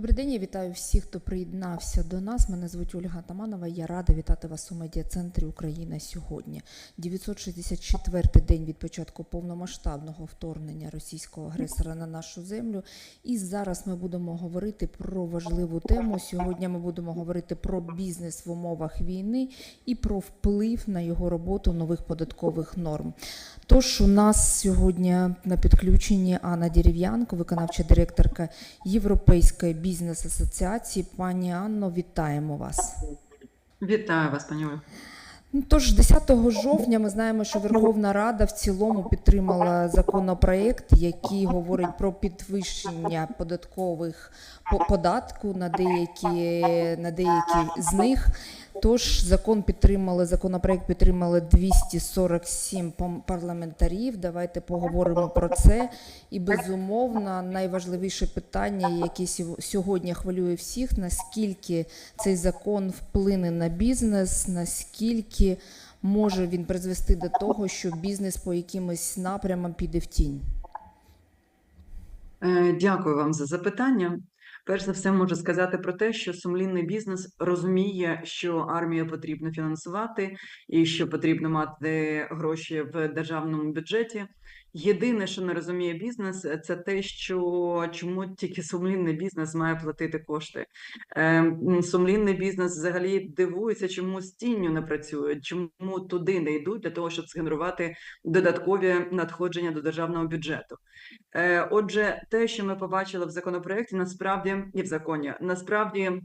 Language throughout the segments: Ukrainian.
Добрий день, я вітаю всіх, хто приєднався до нас. Мене звуть Ольга Таманова. Я рада вітати вас у медіа-центрі Україна сьогодні. 964-й день від початку повномасштабного вторгнення російського агресора на нашу землю. І зараз ми будемо говорити про важливу тему. Сьогодні ми будемо говорити про бізнес в умовах війни і про вплив на його роботу нових податкових норм. Тож у нас сьогодні на підключенні Анна Дерев'янко, виконавча директорка Європейської бізнес-асоціації. Пані Анно, вітаємо вас. Вітаю вас, пані. Ну, Тож 10 жовтня ми знаємо, що Верховна Рада в цілому підтримала законопроект, який говорить про підвищення податкових податку на деякі, на деякі з них. Тож закон підтримали, законопроект підтримали 247 парламентарів. Давайте поговоримо про це. І безумовно, найважливіше питання, яке сьогодні хвилює всіх, наскільки цей закон вплине на бізнес, наскільки може він призвести до того, що бізнес по якимось напрямам піде в тінь. Е, Дякую вам за запитання. Перш за все, можу сказати про те, що сумлінний бізнес розуміє, що армію потрібно фінансувати і що потрібно мати гроші в державному бюджеті. Єдине, що не розуміє бізнес, це те, що чому тільки сумлінний бізнес має платити кошти. Е, Сумлінний бізнес взагалі дивується, чому з тінню не працюють, чому туди не йдуть для того, щоб згенерувати додаткові надходження до державного бюджету. Е, Отже, те, що ми побачили в законопроекті, насправді і в законі, насправді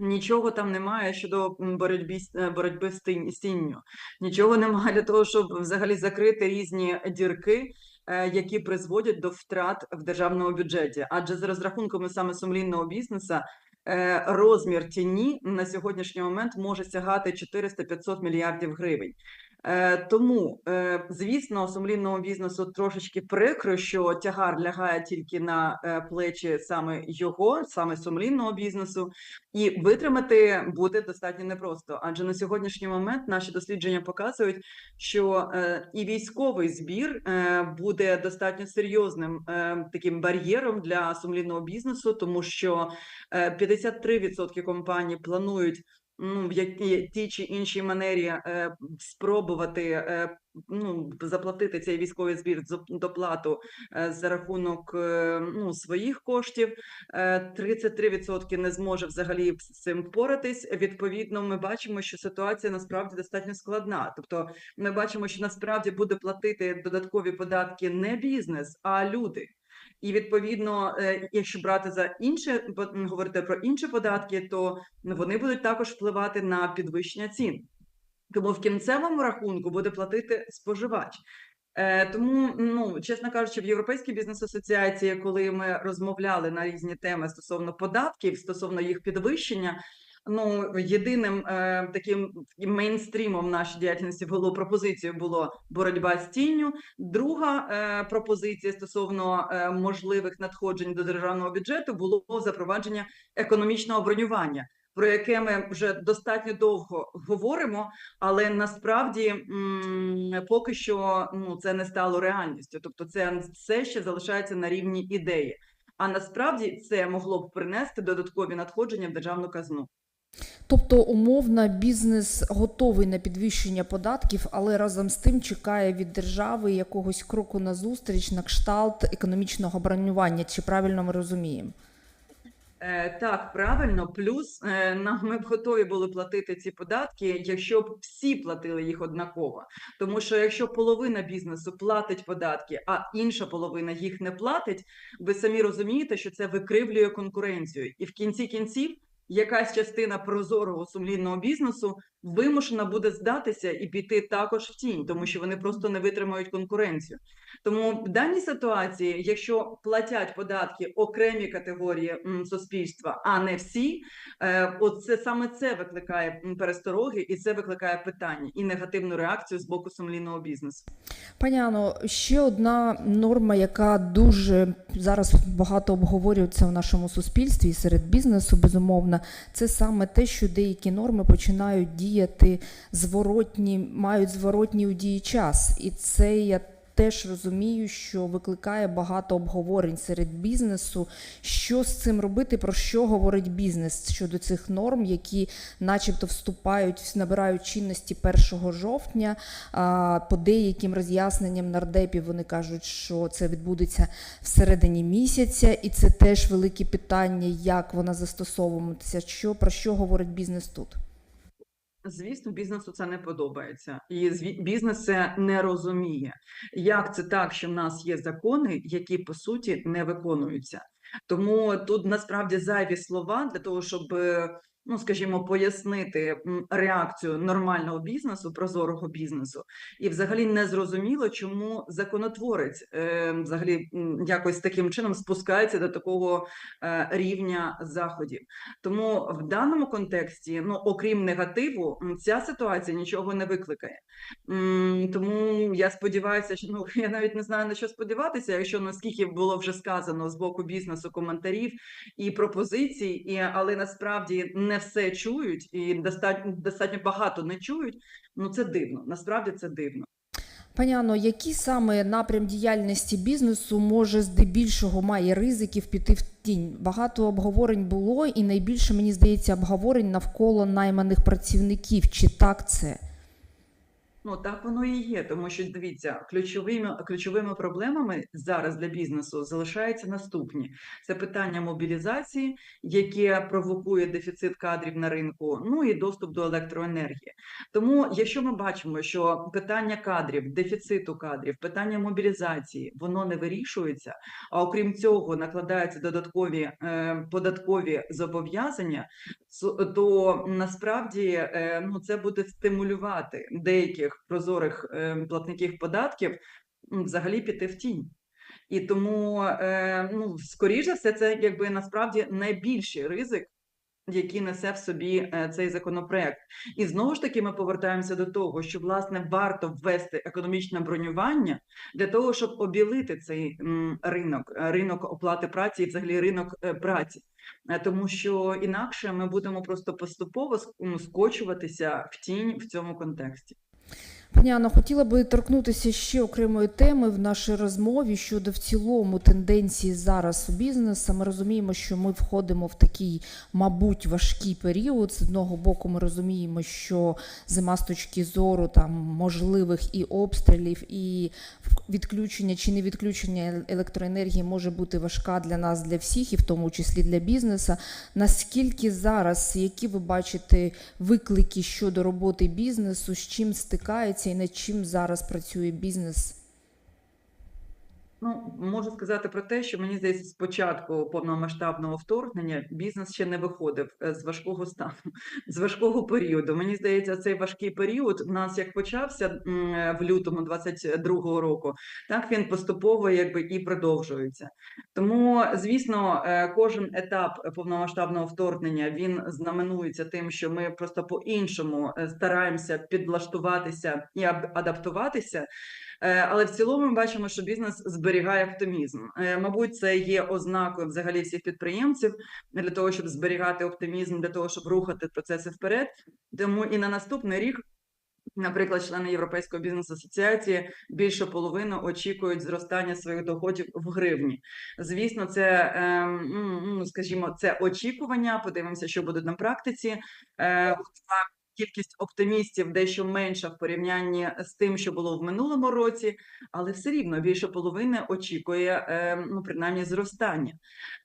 нічого там немає щодо м, боротьби е, боротьби з тінню. Нічого немає для того, щоб взагалі закрити різні дірки. е, Які призводять до втрат в державному бюджеті, адже за розрахунками саме сумлінного бізнесу е, розмір тіні на сьогоднішній момент може сягати 400-500 мільярдів гривень. Е, Тому, е, звісно, сумлінному бізнесу трошечки прикро, що тягар лягає тільки на е, плечі саме його, саме сумлінного бізнесу, і витримати буде достатньо непросто. Адже на сьогоднішній момент наші дослідження показують, що і військовий збір буде достатньо серйозним таким бар'єром для сумлінного бізнесу, тому що е, 53% компаній планують ну, в якій тій чи іншій манері е, спробувати е, ну, заплатити цей військовий збір доплату е, за рахунок е, ну, своїх коштів. Е, 33% не зможе взагалі з цим впоратись. Відповідно, ми бачимо, що ситуація насправді достатньо складна. Тобто, ми бачимо, що насправді буде платити додаткові податки не бізнес, а люди. І відповідно, е, якщо брати за інше по- говорити про інші податки, то вони будуть також впливати на підвищення цін. Тому в кінцевому рахунку буде платити споживач. Е, тому, ну чесно кажучи, в Європейській бізнес асоціації, коли ми розмовляли на різні теми стосовно податків, стосовно їх підвищення. Ну, єдиним е, таким мейнстрімом в нашій діяльності було пропозицією було боротьба з тінню. Друга е, пропозиція стосовно е, можливих надходжень до державного бюджету було запровадження економічного бронювання, про яке ми вже достатньо довго говоримо, але насправді поки що ну, це не стало реальністю. Тобто, це все ще залишається на рівні ідеї. А насправді це могло б принести додаткові надходження в державну казну. Тобто, умовно, бізнес готовий на підвищення податків, але разом з тим чекає від держави якогось кроку назустріч на кшталт економічного бронювання. Чи правильно ми розуміємо? Е, Так, правильно. Плюс е, нам ми б готові були платити ці податки, якщо б всі платили їх однаково. Тому що якщо половина бізнесу платить податки, а інша половина їх не платить, ви самі розумієте, що це викривлює конкуренцію, і в кінці кінців якась частина прозорого сумлінного бізнесу вимушена буде здатися і піти також в тінь, тому що вони просто не витримають конкуренцію. Тому в даній ситуації, якщо платять податки окремі категорії суспільства, а не всі, е, от це саме це викликає перестороги, і це викликає питання і негативну реакцію з боку сумлінного бізнесу. Пані ще одна норма, яка дуже зараз багато обговорюється в нашому суспільстві і серед бізнесу, безумовно, це саме те, що деякі норми починають діяти зворотні, мають зворотній у дії час. І це я теж розумію, що викликає багато обговорень серед бізнесу. Що з цим робити? Про що говорить бізнес щодо цих норм, які, начебто, вступають, набирають чинності 1 жовтня. А, По деяким роз'ясненням нардепів вони кажуть, що це відбудеться всередині місяця, і це теж велике питання, як вона застосовуватися. Що про що говорить бізнес тут? Звісно, бізнесу це не подобається, і бізнес це не розуміє. Як це так, що в нас є закони, які по суті не виконуються? Тому тут насправді зайві слова для того, щоб, е, ну скажімо, пояснити реакцію нормального бізнесу, прозорого бізнесу, і взагалі не зрозуміло, чому законотворець е, взагалі якось таким чином спускається до такого е, рівня заходів. Тому в даному контексті, ну окрім негативу, ця ситуація нічого не викликає. Тому я сподіваюся, що ну я навіть не знаю на що сподіватися, якщо наскільки було вже сказано з боку бізнесу коментарів і пропозицій, і але насправді не все чують і достатньо достатньо багато не чують. Ну це дивно. Насправді це дивно. Пані який саме напрям діяльності бізнесу може здебільшого має ризиків піти в тінь? Багато обговорень було, і найбільше мені здається обговорень навколо найманих працівників. Чи так це? Ну так воно і є, тому що дивіться, ключовими ключовими проблемами зараз для бізнесу залишаються наступні: це питання мобілізації, яке провокує дефіцит кадрів на ринку, ну і доступ до електроенергії. Тому, якщо ми бачимо, що питання кадрів, дефіциту кадрів, питання мобілізації, воно не вирішується. А окрім цього, накладаються додаткові е, податкові зобов'язання, то насправді е, ну це буде стимулювати деяких прозорих е, платників податків взагалі піти в тінь. І тому, е, ну, скоріш за все, це якби насправді найбільший ризик, який несе в собі е, цей законопроект. І знову ж таки, ми повертаємося до того, що власне варто ввести економічне бронювання для того, щоб обілити цей ринок, е, ринок оплати праці і взагалі ринок праці. Тому що інакше ми будемо просто поступово скочуватися в тінь в цьому контексті. Пані хотіла би торкнутися ще окремої теми в нашій розмові щодо в цілому тенденції зараз у бізнесу. Ми розуміємо, що ми входимо в такий, мабуть, важкий період. З одного боку, ми розуміємо, що зима з точки зору там можливих і обстрілів, і відключення чи не відключення електроенергії може бути важка для нас, для всіх, і в тому числі для бізнесу. Наскільки зараз, які ви бачите виклики щодо роботи бізнесу, з чим стикається і над чим зараз працює бізнес? Ну, можу сказати про те, що мені здається, з початку повномасштабного вторгнення бізнес ще не виходив е, з важкого стану, з важкого періоду. Мені здається, цей важкий період у нас як почався е, в лютому 22-го року, так він поступово якби і продовжується. Тому, звісно, е, кожен етап повномасштабного вторгнення він знаменується тим, що ми просто по-іншому е, стараємося підлаштуватися і адаптуватися. Е, Але в цілому ми бачимо, що бізнес зберігає оптимізм. Е, Мабуть, це є ознакою взагалі всіх підприємців для того, щоб зберігати оптимізм, для того, щоб рухати процеси вперед. Тому і на наступний рік. Наприклад, члени Європейської бізнес асоціації більше половини очікують зростання своїх доходів в гривні. Звісно, це ем, ну, ну, скажімо, це очікування. Подивимося, що буде на практиці. Кількість оптимістів дещо менша в порівнянні з тим, що було в минулому році, але все рівно більше половини очікує е, ну принаймні зростання.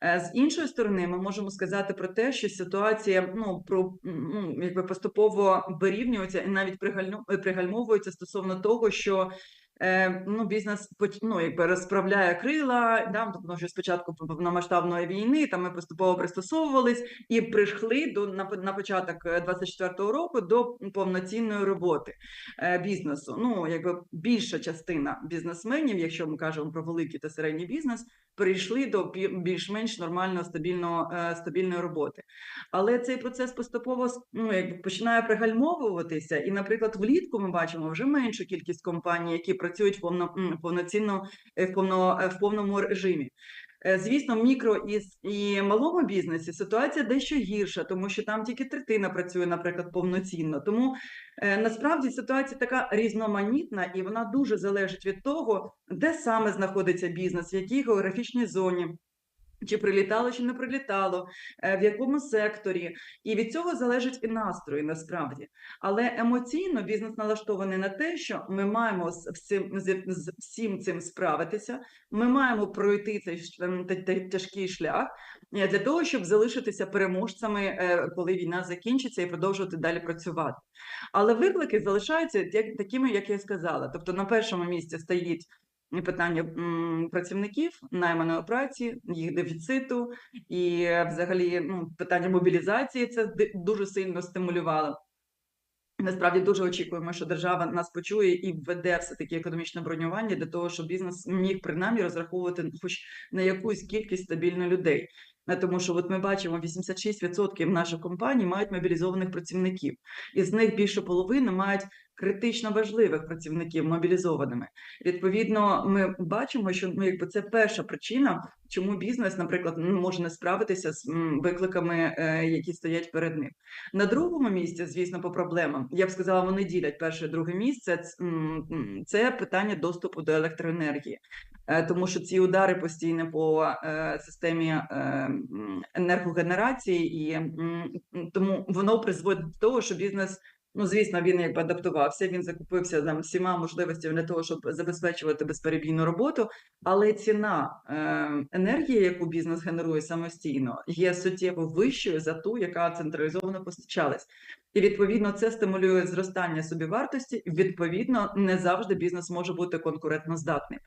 Е, З іншої сторони, ми можемо сказати про те, що ситуація ну про ну якби поступово вирівнюється і навіть пригальмовується стосовно того, що ну, бізнес ну, якби розправляє крила, да, тому що спочатку повномасштабної війни там ми поступово пристосовувались і прийшли до на, на початок е, 24-го року до повноцінної роботи е, бізнесу. Ну, якби більша частина бізнесменів, якщо ми кажемо про великий та середній бізнес, прийшли до бі- більш-менш нормально стабільного е, стабільної роботи. Але цей процес поступово ну, якби починає пригальмовуватися. І, наприклад, влітку ми бачимо вже меншу кількість компаній, які працюють повно, повноцінно е, в повно, е, в повному режимі. Е, Звісно, в мікро і, і малому бізнесі ситуація дещо гірша, тому що там тільки третина працює, наприклад, повноцінно. Тому е, насправді ситуація така різноманітна, і вона дуже залежить від того, де саме знаходиться бізнес, в якій географічній зоні. Чи прилітало, чи не прилітало, е, в якому секторі, і від цього залежить і настрої насправді. Але емоційно бізнес налаштований на те, що ми маємо з всім, з, всім цим справитися. Ми маємо пройти цей тяжкий шлях е, для того, щоб залишитися переможцями, е, коли війна закінчиться, і продовжувати далі працювати. Але виклики залишаються такими, як я сказала. Тобто, на першому місці стоїть питання працівників, найманої праці, їх дефіциту, і взагалі ну, питання мобілізації це дуже сильно стимулювало. Насправді дуже очікуємо, що держава нас почує і введе все таки економічне бронювання для того, щоб бізнес міг принаймні розраховувати хоч на якусь кількість стабільно людей. Е, Тому що от ми бачимо, 86% наших компаній мають мобілізованих працівників, і з них більше половини мають критично важливих працівників мобілізованими. Відповідно, ми бачимо, що ну, якби це перша причина, чому бізнес, наприклад, може не справитися з викликами, е, які стоять перед ним. На другому місці, звісно, по проблемам, я б сказала, вони ділять перше і друге місце. Це питання доступу до електроенергії, Е, тому що ці удари постійно по е, системі енергогенерації, і тому воно призводить до того, що бізнес. Ну, звісно, він якби адаптувався, він закупився там всіма можливостями для того, щоб забезпечувати безперебійну роботу. Але ціна е, енергії, яку бізнес генерує самостійно, є суттєво вищою за ту, яка централізовано постачалась. І відповідно це стимулює зростання собівартості. Відповідно, не завжди бізнес може бути конкурентноздатним.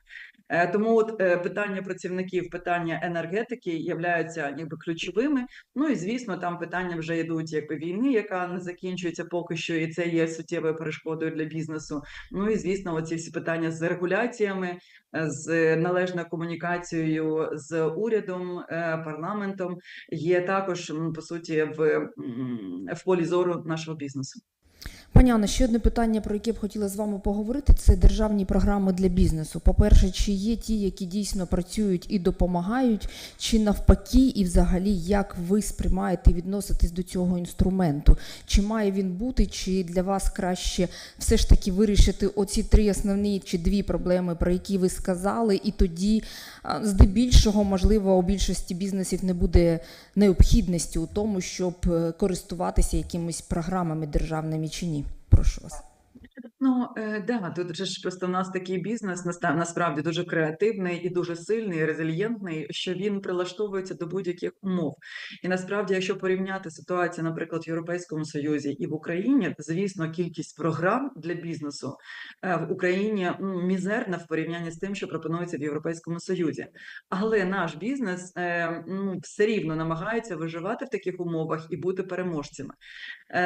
Е, Тому от е, питання працівників, питання енергетики являються якби ключовими. Ну і звісно, там питання вже йдуть якби війни, яка не закінчується поки що, і це є суттєвою перешкодою для бізнесу. Ну і звісно, оці всі питання з регуляціями, з належною комунікацією з урядом, е, парламентом є також по суті в, в полі зору нашого бізнесу. Пані Анна, ще одне питання, про яке б хотіла з вами поговорити, це державні програми для бізнесу. По-перше, чи є ті, які дійсно працюють і допомагають, чи навпаки, і взагалі як ви сприймаєте і відноситесь до цього інструменту? Чи має він бути, чи для вас краще все ж таки вирішити оці три основні чи дві проблеми, про які ви сказали, і тоді здебільшого, можливо, у більшості бізнесів не буде необхідності у тому, щоб е, користуватися якимись програмами державними чи ні? Прошу вас. Ну е, да, тут же ж просто в нас такий бізнес насправді дуже креативний і дуже сильний, резильєнтний, що він прилаштовується до будь-яких умов. І насправді, якщо порівняти ситуацію, наприклад, в Європейському Союзі і в Україні, звісно, кількість програм для бізнесу е, в Україні мізерна в порівнянні з тим, що пропонується в Європейському Союзі. Але наш бізнес е, ну, все рівно намагається виживати в таких умовах і бути переможцями.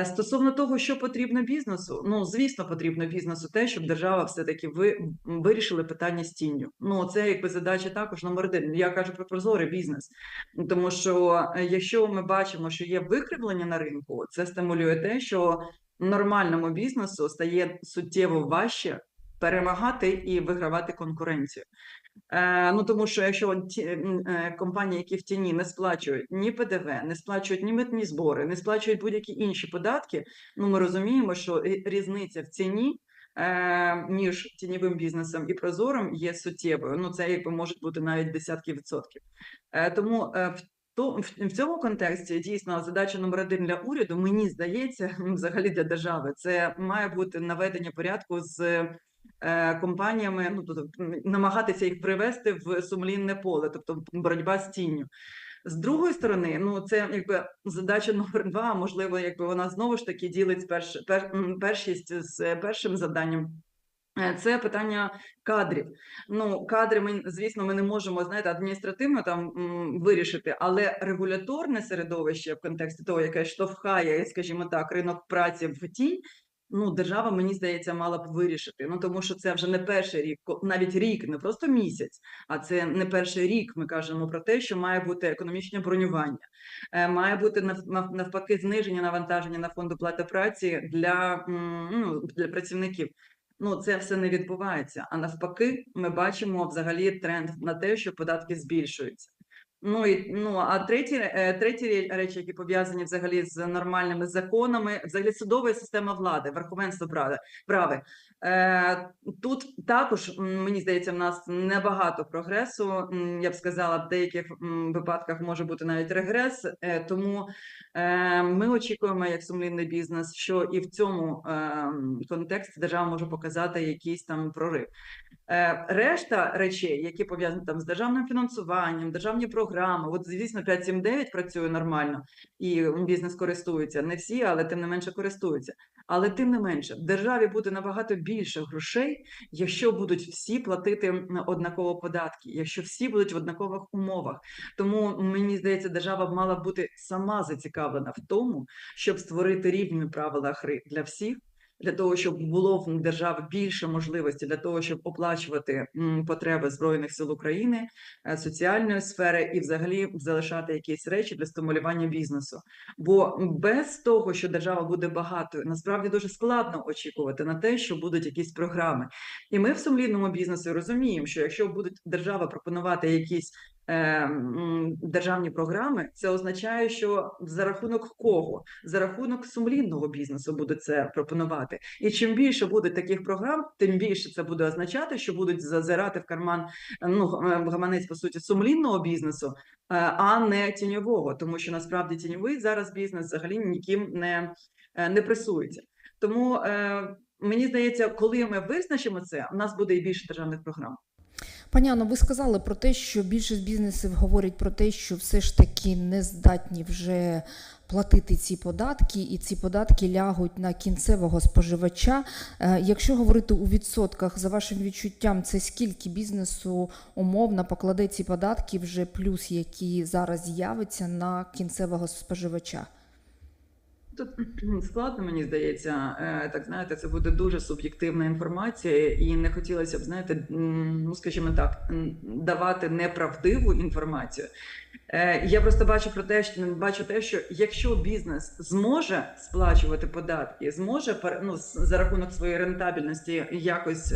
Стосовно того, що потрібно бізнесу, ну звісно, потрібно бізнесу те, щоб держава все-таки ви вирішили питання з тінню. Ну це якби задача також номер один. Я кажу про прозорий бізнес, тому що е, якщо ми бачимо, що є викривлення на ринку, це стимулює те, що нормальному бізнесу стає суттєво важче перемагати і вигравати конкуренцію. Е, ну тому що якщо ті е, компанії, які в тіні не сплачують ні ПДВ, не сплачують ні митні збори, не сплачують будь-які інші податки, ну ми розуміємо, що різниця в ціні. е, Між тіньовим бізнесом і прозорим є суттєвою. Ну це якби може бути навіть десятки відсотків. Тому в то в цьому контексті дійсно задача номер один для уряду, мені здається, взагалі для держави, це має бути наведення порядку з компаніями, ну тобто намагатися їх привести в сумлінне поле, тобто боротьба з тінню. З другої сторони, ну це якби задача номер два. Можливо, якби вона знову ж таки ділить перш, пер, першість з першим завданням. Е, Це питання кадрів. Ну, кадри ми, звісно, ми не можемо знаєте, адміністративно там вирішити, але регуляторне середовище в контексті того, яке штовхає, скажімо так, ринок праці в тінь. Ну, держава, мені здається, мала б вирішити. Ну тому що це вже не перший рік, навіть рік, не просто місяць, а це не перший рік. Ми кажемо про те, що має бути економічне бронювання, е, має бути нав- нав- навпаки зниження навантаження на фонд оплати праці для, ну, для працівників. Ну, це все не відбувається. А навпаки, ми бачимо взагалі тренд на те, що податки збільшуються. Ну і ну а треті, е, треті речі, які пов'язані взагалі з нормальними законами, взагалі судова система влади, верховенство права. прави. Е, тут також мені здається, в нас небагато прогресу. Я б сказала, в деяких випадках може бути навіть регрес. Е, тому е, ми очікуємо, як сумлінний бізнес, що і в цьому контексті держава може показати якийсь там прорив. Решта речей, які пов'язані там з державним фінансуванням, державні програми, от звісно, 5.7.9 працює нормально і бізнес користується. Не всі, але тим не менше користуються. Але тим не менше, державі буде набагато більше грошей, якщо будуть всі платити однаково податки, якщо всі будуть в однакових умовах. Тому мені здається, держава б мала бути сама зацікавлена в тому, щоб створити рівні правила гри для всіх для того, щоб було в держави більше можливості для того, щоб оплачувати потреби збройних сил України, е, соціальної сфери і, взагалі, залишати якісь речі для стимулювання бізнесу. Бо без того, що держава буде багатою, насправді дуже складно очікувати на те, що будуть якісь програми. І ми в сумлінному бізнесі розуміємо, що якщо будуть держава пропонувати якісь державні програми, це означає, що за рахунок кого? За рахунок сумлінного бізнесу буде це пропонувати. І чим більше буде таких програм, тим більше це буде означати, що будуть зазирати в карман ну гаманець по суті сумлінного бізнесу, е, а не тіньового, тому що насправді тіньовий зараз бізнес взагалі ніким не, е, не пресується. Тому е, мені здається, коли ми визначимо це, у нас буде і більше державних програм. Пані Анно, ви сказали про те, що більшість бізнесів говорять про те, що все ж таки не здатні вже платити ці податки, і ці податки лягуть на кінцевого споживача. Е, Якщо говорити у відсотках, за вашим відчуттям, це скільки бізнесу умовно покладе ці податки вже плюс, які зараз з'явиться на кінцевого споживача? Тут складно, мені здається, Е, так знаєте, це буде дуже суб'єктивна інформація, і не хотілося б, знаєте, ну скажімо так, давати неправдиву інформацію. Е, Я просто бачу про те, що бачу те, що якщо бізнес зможе сплачувати податки, зможе ну, за рахунок своєї рентабельності якось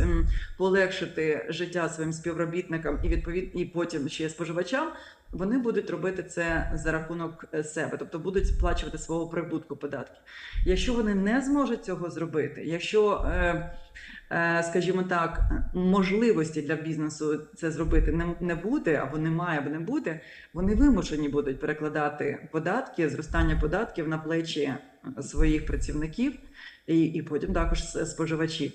полегшити життя своїм співробітникам і відповідно і потім ще споживачам, вони будуть робити це за рахунок е, себе, тобто будуть сплачувати свого прибутку податки. Якщо вони не зможуть цього зробити, якщо, е, е, скажімо так, можливості для бізнесу це зробити не, буде, або немає, або не буде, вони вимушені будуть перекладати податки, зростання податків на плечі своїх працівників і потім також споживачів.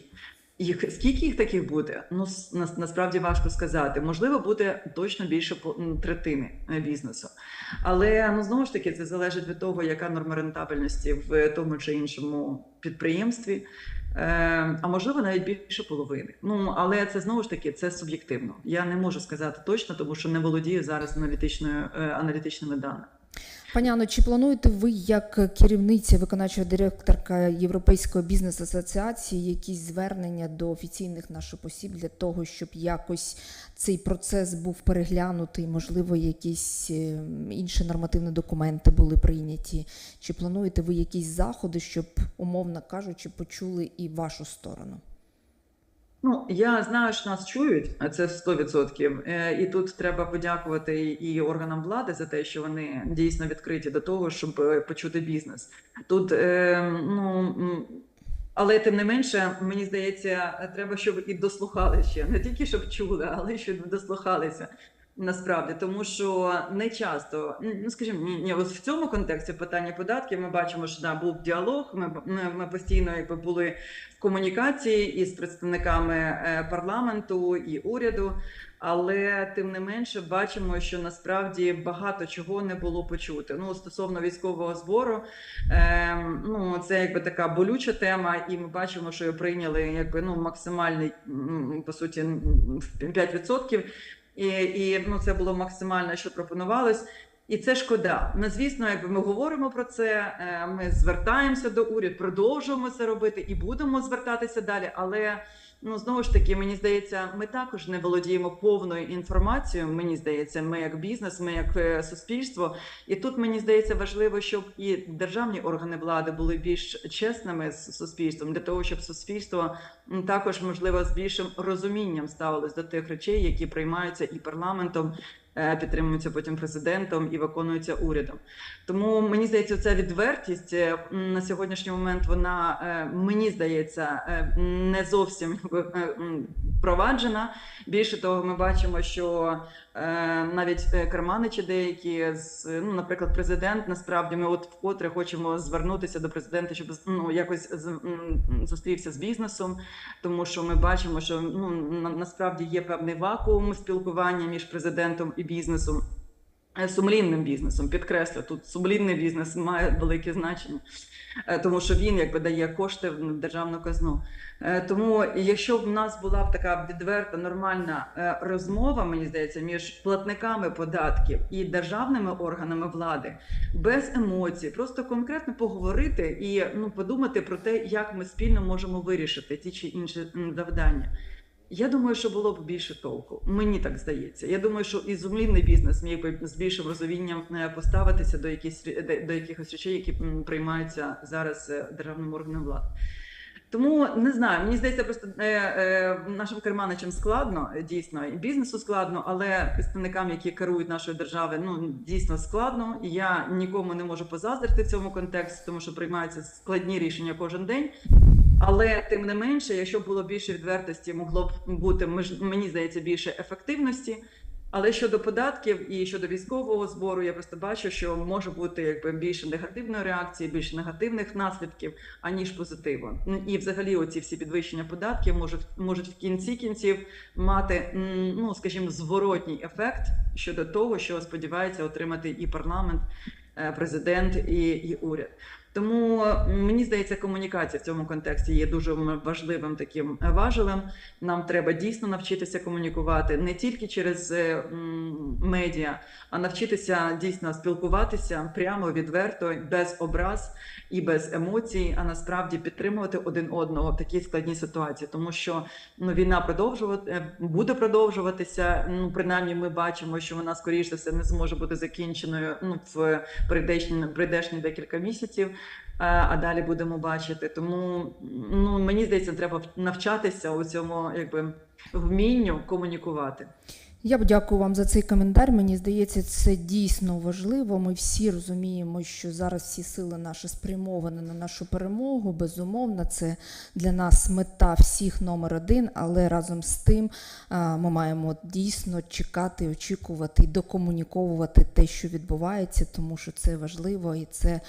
Їх скільки їх таких буде? Ну на- насправді важко сказати. Можливо, буде точно більше третини е, бізнесу. Але ну знову ж таки це залежить від того, яка норма рентабельності в тому чи іншому підприємстві. Е, а можливо навіть більше половини. Ну але це знову ж таки це суб'єктивно. Я не можу сказати точно, тому що не володію зараз аналітичною е, аналітичними даними. Пані Анно, чи плануєте ви як керівниця, виконавча директорка Європейської бізнес асоціації якісь звернення до офіційних наших осіб для того, щоб якось цей процес був переглянутий, можливо, якісь е, інші нормативні документи були прийняті? Чи плануєте ви якісь заходи, щоб, умовно кажучи, почули і вашу сторону? Ну, я знаю, що нас чують, це 100%. Е, І тут треба подякувати і органам влади за те, що вони дійсно відкриті до того, щоб е, почути бізнес. Тут е, ну. Але тим не менше, мені здається, треба, щоб і дослухали ще не тільки щоб чули, але й щоб дослухалися. Насправді, тому що не часто, ну скажімо, ні, от в цьому контексті питання податків ми бачимо, що да, був діалог. Ми, ми, постійно якби були в комунікації із представниками е, парламенту і уряду. Але тим не менше бачимо, що насправді багато чого не було почути. Ну стосовно військового збору, е, ну це якби така болюча тема, і ми бачимо, що його прийняли якби ну максимальний по суті м, в 5%. І, і ну це було максимально, що пропонувалось. І це шкода. Ну, звісно, якби ми говоримо про це, е, ми звертаємося до уряду, продовжуємо це робити і будемо звертатися далі. Але ну знову ж таки, мені здається, ми також не володіємо повною інформацією. Мені здається, ми як бізнес, ми як е, суспільство. І тут мені здається важливо, щоб і державні органи влади були більш чесними з суспільством, для того, щоб суспільство також можливо з більшим розумінням ставилось до тих речей, які приймаються і парламентом, підтримуються потім президентом і виконуються урядом. Тому мені здається, ця відвертість е, на сьогоднішній момент вона е, мені здається е, не зовсім е, впроваджена. Більше того, ми бачимо, що е, навіть е, керманичі деякі з ну, наприклад, президент насправді ми от вкотре хочемо звернутися до президента, щоб ну якось зустрівся з бізнесом, тому що ми бачимо, що ну насправді є певний вакуум спілкування між президентом і бізнесом. Е, Сумлінним бізнесом, підкреслю, тут сумлінний бізнес має велике значення, е, тому що він якби дає кошти в державну казну. Е, Тому, якщо б в нас була б така відверта нормальна е, розмова, мені здається, між платниками податків і державними органами влади, без емоцій, просто конкретно поговорити і ну подумати про те, як ми спільно можемо вирішити ті чи інші завдання. Я думаю, що було б більше толку. Мені так здається. Я думаю, що і зумлінний бізнес міг би з більшим розумінням е, поставитися до якісь до якихось речей, які приймаються зараз е, державним органом влади. Тому не знаю, мені здається, просто е, е, нашим керманичам складно дійсно і бізнесу складно, але представникам, які керують нашою державою, ну дійсно складно. І я нікому не можу позаздрити в цьому контексті, тому що приймаються складні рішення кожен день. Але тим не менше, якщо було більше відвертості, могло б бути мені здається більше ефективності. Але щодо податків і щодо військового збору, я просто бачу, що може бути якби більше негативної реакції, більше негативних наслідків, аніж позитиву. Ну, І взагалі, оці всі підвищення податків можуть можуть в кінці кінців мати ну скажімо, зворотній ефект щодо того, що сподівається отримати і парламент, е, президент і, і уряд. Тому мені здається, комунікація в цьому контексті є дуже важливим таким е, важелем. Нам треба дійсно навчитися комунікувати не тільки через е, медіа, а навчитися дійсно спілкуватися прямо відверто, без образ і без емоцій, а насправді підтримувати один одного в такій складній ситуації, тому що ну війна продовжувати е, буде продовжуватися. Ну принаймні, ми бачимо, що вона скоріш за все не зможе бути закінченою ну в прийдешні прийдешні декілька місяців. А а далі будемо бачити. Тому ну мені здається, треба навчатися у цьому якби вмінню комунікувати. Я б дякую вам за цей коментар. Мені здається, це дійсно важливо. Ми всі розуміємо, що зараз всі сили наші спрямовані на нашу перемогу. Безумовно, це для нас мета всіх номер один. Але разом з тим ми маємо дійсно чекати, очікувати і докомуніковувати те, що відбувається, тому що це важливо і це.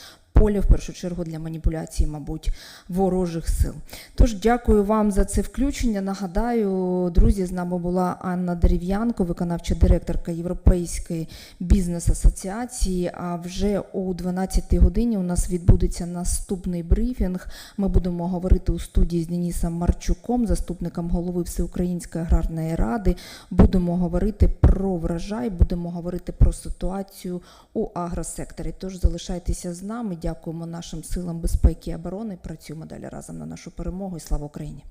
Поле в першу чергу для маніпуляції, мабуть, ворожих сил. Тож дякую вам за це включення. Нагадаю, друзі, з нами була Анна Дерев'янко, виконавча директорка Європейської бізнес-асоціації. А вже о 12 годині у нас відбудеться наступний брифінг. Ми будемо говорити у студії з Денисом Марчуком, заступником голови Всеукраїнської аграрної ради. Будемо говорити про врожай, будемо говорити про ситуацію у агросекторі. Тож залишайтеся з нами. Дякуємо нашим силам безпеки і оборони. Працюємо далі разом на нашу перемогу. І слава Україні!